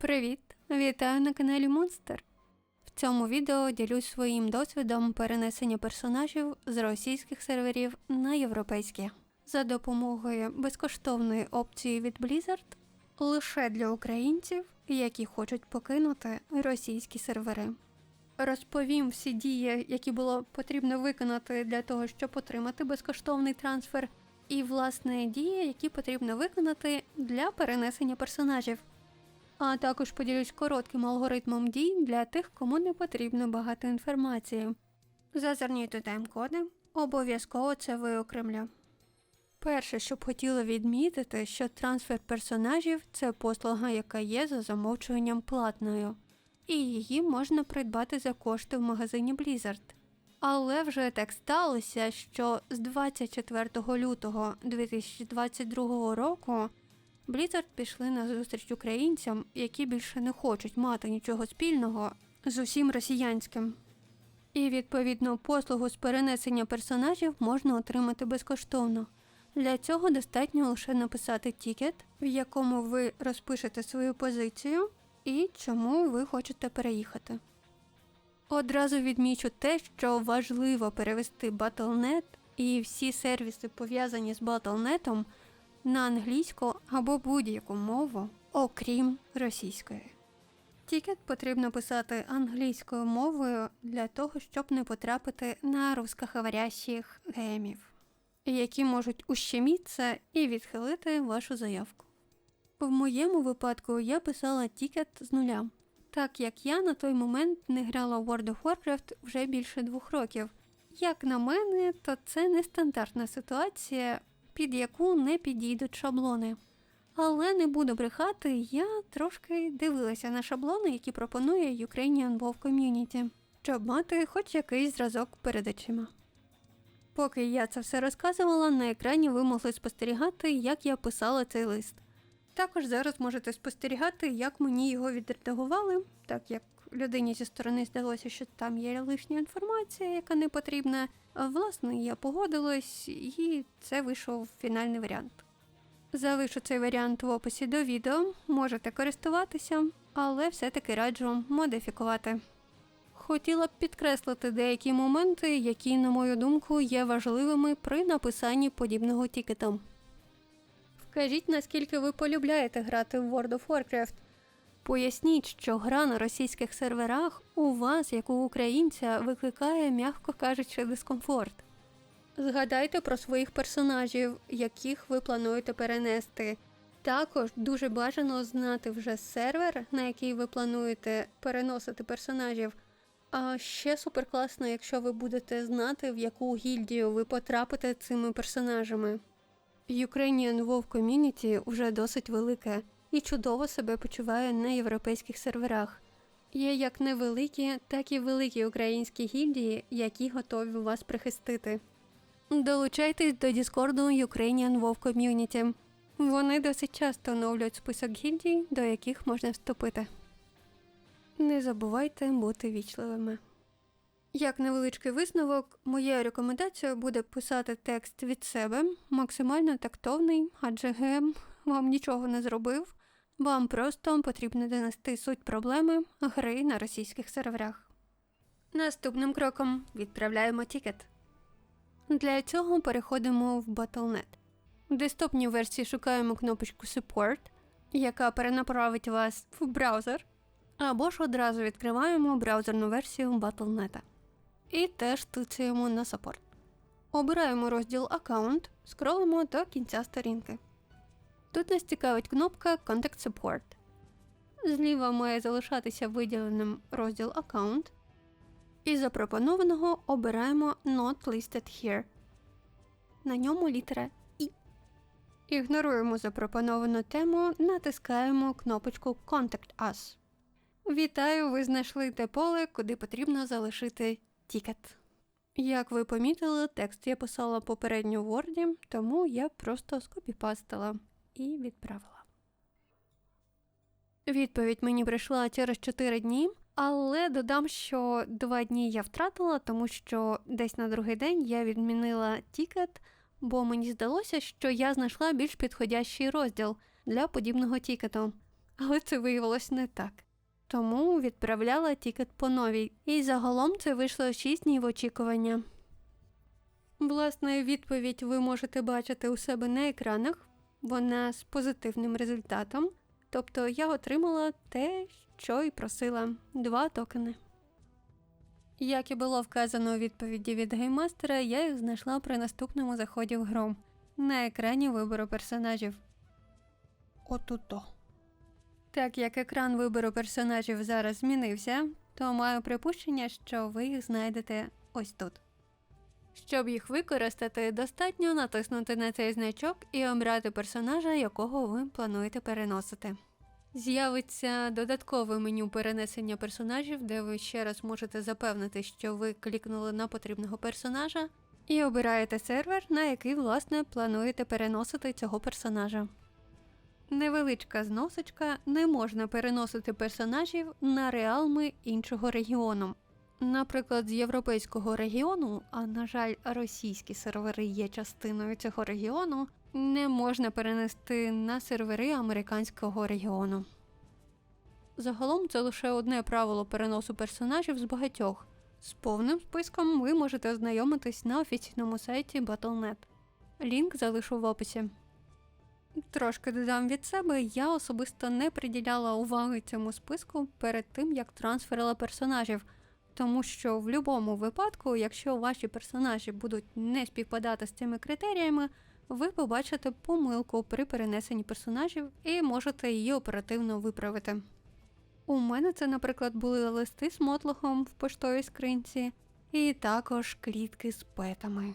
Привіт! Вітаю на каналі Монстер. В цьому відео ділюсь своїм досвідом перенесення персонажів з російських серверів на європейські за допомогою безкоштовної опції від Blizzard лише для українців, які хочуть покинути російські сервери. Розповім всі дії, які було потрібно виконати для того, щоб отримати безкоштовний трансфер, і власне дії, які потрібно виконати для перенесення персонажів. А також поділюсь коротким алгоритмом дій для тих, кому не потрібно багато інформації. Зазирніть у тайм-коди, обов'язково це виокремлю. Перше, що б хотіла відмітити, що трансфер персонажів це послуга, яка є за замовчуванням платною, і її можна придбати за кошти в магазині Blizzard. Але вже так сталося, що з 24 лютого 2022 року Blizzard пішли на зустріч українцям, які більше не хочуть мати нічого спільного з усім росіянським. І відповідно послугу з перенесення персонажів можна отримати безкоштовно. Для цього достатньо лише написати тікет, в якому ви розпишете свою позицію і чому ви хочете переїхати. Одразу відмічу те, що важливо перевести Battle.net і всі сервіси, пов'язані з Battle.net, на англійську або будь-яку мову, окрім російської. Тікет потрібно писати англійською мовою для того, щоб не потрапити на русскоговорящих гемів, які можуть ущеміться і відхилити вашу заявку. В моєму випадку я писала тікет з нуля, так як я на той момент не грала в World of Warcraft вже більше двох років. Як на мене, то це нестандартна ситуація, під яку не підійдуть шаблони. Але не буду брехати, я трошки дивилася на шаблони, які пропонує Ukrainian WoW Community, щоб мати хоч якийсь зразок перед очима. Поки я це все розказувала, на екрані ви могли спостерігати, як я писала цей лист. Також зараз можете спостерігати, як мені його відредагували, так як людині зі сторони здалося, що там є лишня інформація, яка не потрібна. Власне, я погодилась, і це вийшов фінальний варіант. Залишу цей варіант в описі до відео, можете користуватися, але все-таки раджу модифікувати. Хотіла б підкреслити деякі моменти, які, на мою думку, є важливими при написанні подібного тікета. Вкажіть, наскільки ви полюбляєте грати в World of Warcraft. Поясніть, що гра на російських серверах у вас, як у українця, викликає, м'яко кажучи, дискомфорт. Згадайте про своїх персонажів, яких ви плануєте перенести. Також дуже бажано знати вже сервер, на який ви плануєте переносити персонажів. А ще супер класно, якщо ви будете знати, в яку гільдію ви потрапите цими персонажами. Ukrainian WoW Community вже досить велике і чудово себе почуває на європейських серверах. Є як невеликі, так і великі українські гільдії, які готові вас прихистити. Долучайтесь до Діскорду Ukrainian WoW Community. Вони досить часто оновлюють список гільдій, до яких можна вступити. Не забувайте бути вічливими. Як невеличкий висновок, моєю рекомендацією буде писати текст від себе, максимально тактовний, адже ГМ вам нічого не зробив. Вам просто потрібно донести суть проблеми гри на російських серверах. Наступним кроком відправляємо тікет. Для цього переходимо в Battle.net. В десктопній версії шукаємо кнопочку Support, яка перенаправить вас в браузер, або ж одразу відкриваємо браузерну версію Battle.net. І теж тицяємо на Support. Обираємо розділ Аккаунт, скролимо до кінця сторінки. Тут нас цікавить кнопка Contact Support. Зліва має залишатися виділеним розділ Аккаунт. Із запропонованого обираємо Not Listed Here. На ньому літера І. Ігноруємо запропоновану тему, натискаємо кнопочку Contact Us. Вітаю, ви знайшли те поле, куди потрібно залишити тікет. Як ви помітили, текст я писала попередньо в Word, тому я просто скопіпастила і відправила. Відповідь мені прийшла через 4 дні, але додам, що 2 дні я втратила, тому що десь на другий день я відмінила тікет, бо мені здалося, що я знайшла більш підходящий розділ для подібного тікету. але це виявилось не так. Тому відправляла тікет по новій, і загалом це вийшло 6 днів очікування. Власне, відповідь ви можете бачити у себе на екранах. Вона з позитивним результатом. Тобто я отримала те, що і просила два токени. Як і було вказано у відповіді від гейммастера, я їх знайшла при наступному заході в гру на екрані вибору персонажів. Отуто. Так як екран вибору персонажів зараз змінився, то маю припущення, що ви їх знайдете ось тут. Щоб їх використати, достатньо натиснути на цей значок і обрати персонажа, якого ви плануєте переносити. З'явиться додаткове меню перенесення персонажів, де ви ще раз можете запевнити, що ви клікнули на потрібного персонажа, і обираєте сервер, на який, власне, плануєте переносити цього персонажа. Невеличка зносочка не можна переносити персонажів на реалми іншого регіону. Наприклад, з європейського регіону, а на жаль, російські сервери є частиною цього регіону, не можна перенести на сервери американського регіону. Загалом це лише одне правило переносу персонажів з багатьох. З повним списком ви можете ознайомитись на офіційному сайті Battle.net. Лінк залишу в описі. Трошки додам від себе, я особисто не приділяла уваги цьому списку перед тим, як трансферила персонажів, тому що в будь-якому випадку, якщо ваші персонажі будуть не співпадати з цими критеріями, ви побачите помилку при перенесенні персонажів і можете її оперативно виправити. У мене це, наприклад, були листи з мотлохом в поштовій скринці, і також клітки з петами.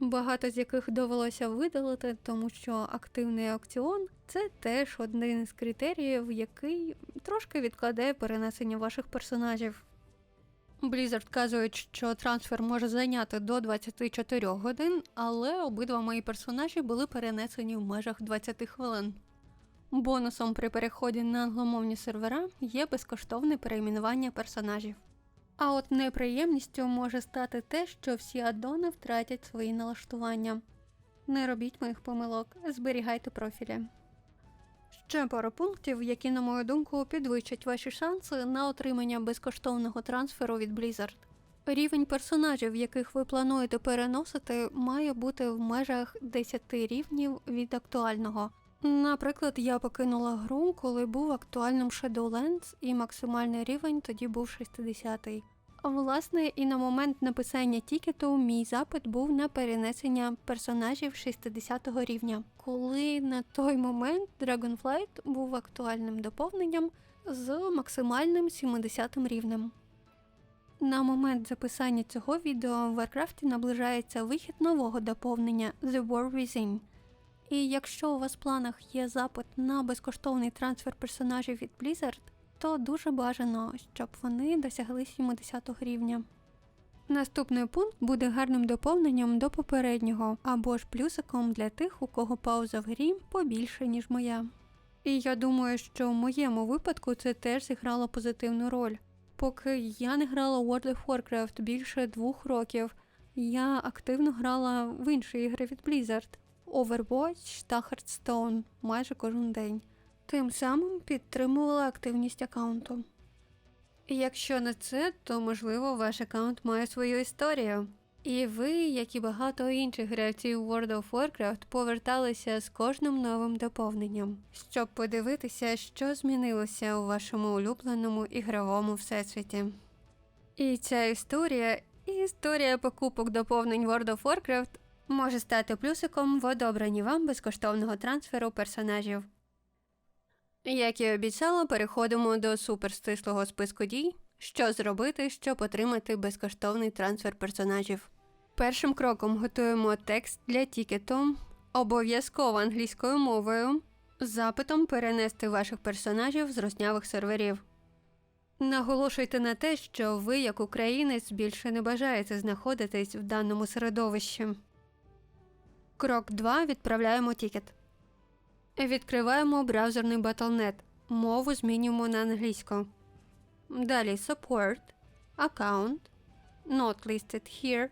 Багато з яких довелося видалити, тому що активний аукціон це теж один із критеріїв, який трошки відкладає перенесення ваших персонажів. Blizzard вказують, що трансфер може зайняти до 24 годин, але обидва мої персонажі були перенесені в межах 20 хвилин. Бонусом при переході на англомовні сервера є безкоштовне перейменування персонажів. А от неприємністю може стати те, що всі аддони втратять свої налаштування. Не робіть моїх помилок, зберігайте профілі. Ще пару пунктів, які, на мою думку, підвищать ваші шанси на отримання безкоштовного трансферу від Blizzard. Рівень персонажів, яких ви плануєте переносити, має бути в межах 10 рівнів від актуального. Наприклад, я покинула гру, коли був актуальним Shadowlands, і максимальний рівень тоді був 60-й. Власне, і на момент написання тікету мій запит був на перенесення персонажів 60-го рівня, коли на той момент Dragonflight був актуальним доповненням з максимальним 70 рівнем. На момент записання цього відео в Варкрафті наближається вихід нового доповнення The War Within. І якщо у вас в планах є запит на безкоштовний трансфер персонажів від Blizzard, то дуже бажано, щоб вони досягли 70 рівня. Наступний пункт буде гарним доповненням до попереднього або ж плюсиком для тих, у кого пауза в грі побільше, ніж моя. І я думаю, що в моєму випадку це теж зіграло позитивну роль. Поки я не грала World of Warcraft більше двох років, я активно грала в інші ігри від Blizzard Overwatch та Hearthstone майже кожен день. Тим самим підтримувала активність аккаунту. Якщо не це, то можливо ваш аккаунт має свою історію. І ви, як і багато інших гравців World of Warcraft, поверталися з кожним новим доповненням, щоб подивитися, що змінилося у вашому улюбленому ігровому всесвіті. І ця історія, і історія покупок доповнень World of Warcraft може стати плюсиком в одобранні вам безкоштовного трансферу персонажів. Як і обіцяла, переходимо до суперстислого списку дій, що зробити, щоб отримати безкоштовний трансфер персонажів. Першим кроком готуємо текст для тікету, обов'язково англійською мовою, з запитом перенести ваших персонажів з рознявих серверів. Наголошуйте на те, що ви, як українець, більше не бажаєте знаходитись в даному середовищі. Крок 2. Відправляємо тікет. Відкриваємо браузерний Battle.net. Мову змінюємо на англійську. Далі Support, Account, Not listed here,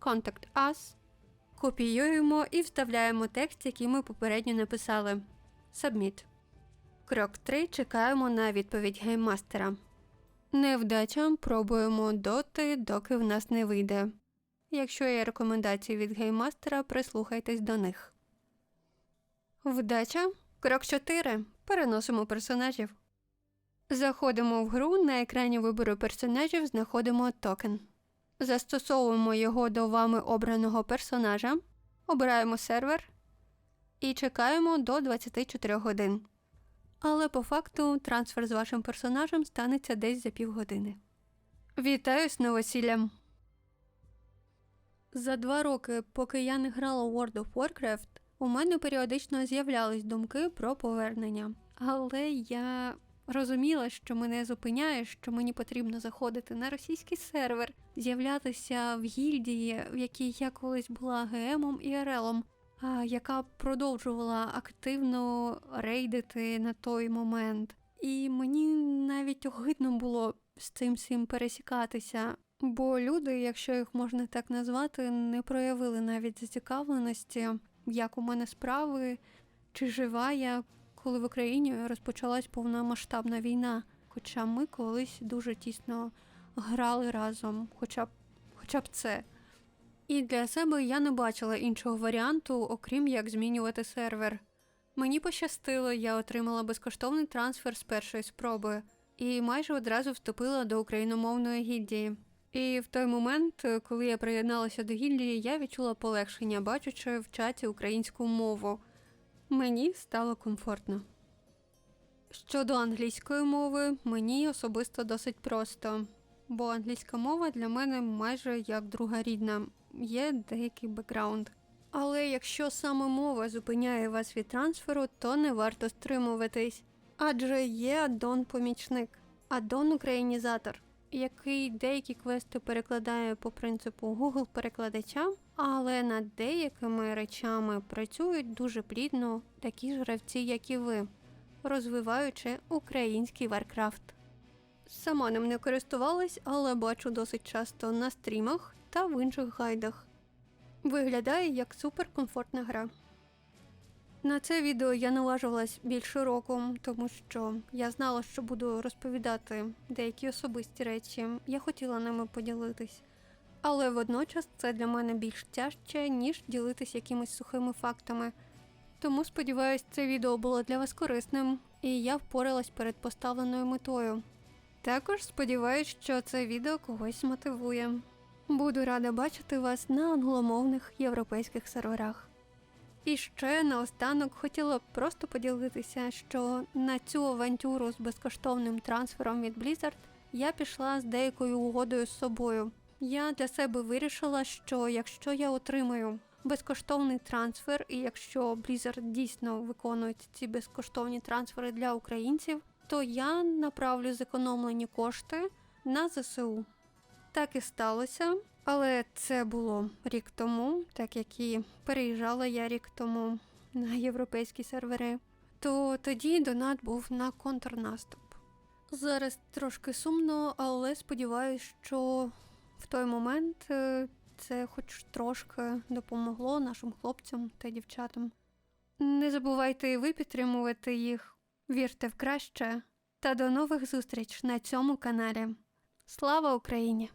Contact Us. Копіюємо і вставляємо текст, який ми попередньо написали. Submit. Крок 3. Чекаємо на відповідь гейммастера. Невдача пробуємо доти, доки в нас не вийде. Якщо є рекомендації від гейммастера, прислухайтесь до них. Вдача. Крок 4. Переносимо персонажів. Заходимо в гру, на екрані вибору персонажів знаходимо токен. Застосовуємо його до вами обраного персонажа, обираємо сервер і чекаємо до 24 годин. Але по факту трансфер з вашим персонажем станеться десь за півгодини. Вітаю з новосіллям! За два роки, поки я не грала у World of Warcraft, у мене періодично з'являлись думки про повернення. Але я розуміла, що мене зупиняє, що мені потрібно заходити на російський сервер, з'являтися в гільдії, в якій я колись була ГМом і РЛом, яка продовжувала активно рейдити на той момент. І мені навіть огидно було з цим всім пересікатися. Бо люди, якщо їх можна так назвати, не проявили навіть зацікавленості, як у мене справи, чи жива я, коли в Україні розпочалась повномасштабна війна. Хоча ми колись дуже тісно грали разом, хоча б, хоча б це. І для себе я не бачила іншого варіанту, окрім як змінювати сервер. Мені пощастило, я отримала безкоштовний трансфер з першої спроби і майже одразу вступила до україномовної гільдії. І в той момент, е, коли я приєдналася до гільдії, я відчула полегшення, бачучи в чаті українську мову. Мені стало комфортно. Щодо англійської мови, мені особисто досить просто, бо англійська мова для мене майже як друга рідна, є деякий бекграунд. Але якщо саме мова зупиняє вас від трансферу, то не варто стримуватись, адже є аддон-помічник, аддон-українізатор, який деякі квести перекладає по принципу Google перекладача, але над деякими речами працюють дуже плідно такі ж гравці, як і ви, розвиваючи український Warcraft. Сама ним не користувалась, але бачу досить часто на стрімах та в інших гайдах. Виглядає як суперкомфортна гра. На це відео я наважувалась більше року, тому що я знала, що буду розповідати деякі особисті речі, я хотіла ними поділитись. Але водночас це для мене більш тяжче, ніж ділитись якимись сухими фактами. Тому сподіваюсь, це відео було для вас корисним, і я впоралась перед поставленою метою. Також сподіваюсь, що це відео когось мотивує. Буду рада бачити вас на англомовних європейських серверах. І ще наостанок хотіла б просто поділитися, що на цю авантюру з безкоштовним трансфером від Blizzard я пішла з деякою угодою з собою. Я для себе вирішила, що якщо я отримаю безкоштовний трансфер, і якщо Blizzard дійсно виконують ці безкоштовні трансфери для українців, то я направлю зекономлені кошти на ЗСУ. Так і сталося, але це було рік тому, так як і переїжджала я рік тому на європейські сервери, то тоді донат був на контрнаступ. Зараз трошки сумно, але сподіваюся, що в той момент е, це хоч трошки допомогло нашим хлопцям та дівчатам. Не забувайте ви підтримувати їх, вірте в краще та до нових зустріч на цьому каналі. Слава Україні!